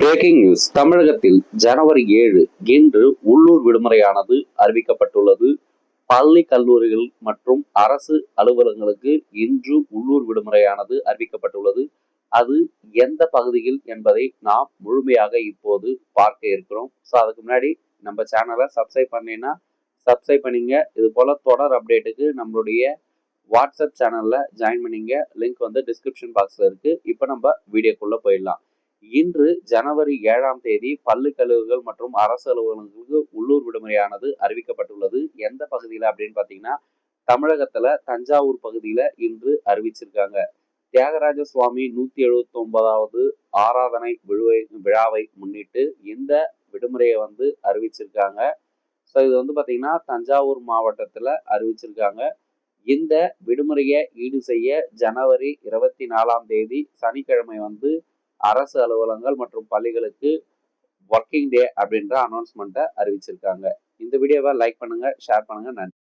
Breaking news தமிழகத்தில் ஜனவரி ஏழு இன்று உள்ளூர் விடுமுறையானது அறிவிக்கப்பட்டுள்ளது. பள்ளி கல்லூரிகள் மற்றும் அரசு அலுவலகங்களுக்கு இன்று உள்ளூர் விடுமுறையானது அறிவிக்கப்பட்டுள்ளது. அது எந்த பகுதியில் என்பதை நாம் முழுமையாக இப்போது பார்க்க இருக்கிறோம். ஸோ அதுக்கு முன்னாடி நம்ம சேனலை சப்ஸ்கிரைப் பண்ணீங்கன்னா சப்ஸ்கிரைப் பண்ணிங்க. இது போல தொடர் அப்டேட்டுக்கு நம்மளுடைய வாட்ஸ்அப் சேனலில் ஜாயின் பண்ணிங்க. லிங்க் வந்து டிஸ்கிரிப்ஷன் பாக்ஸில் இருக்குது இப்போ நம்ம வீடியோக்குள்ளே போயிடலாம். இன்று ஜனவரி ஏழாம் தேதி பள்ளி கல்லூரிகள் மற்றும் அரசு அலுவலகங்களுக்கு உள்ளூர் விடுமுறையானது அறிவிக்கப்பட்டுள்ளது. எந்த பகுதியில் அப்படின்னு பார்த்தீங்கன்னா தமிழகத்துல தஞ்சாவூர் பகுதியில இன்று அறிவிச்சிருக்காங்க. தியாகராஜ சுவாமி நூத்தி எழுபத்தி ஒன்பதாவது ஆராதனை விழுவை விழாவை முன்னிட்டு இந்த விடுமுறையை வந்து அறிவிச்சிருக்காங்க. ஸோ இது வந்து பார்த்தீங்கன்னா தஞ்சாவூர் மாவட்டத்தில் அறிவிச்சிருக்காங்க. இந்த விடுமுறையை ஈடு செய்ய ஜனவரி இருபத்தி நாலாம் தேதி சனிக்கிழமை வந்து அரசு அலுவலகங்கள் மற்றும் பள்ளிகளுக்கு ஒர்க்கிங் டே அப்படின்ற அனௌன்ஸ்மெண்ட்டை அறிவிச்சிருக்காங்க. இந்த வீடியோவை லைக் பண்ணுங்க ஷேர் பண்ணுங்க நன்றி.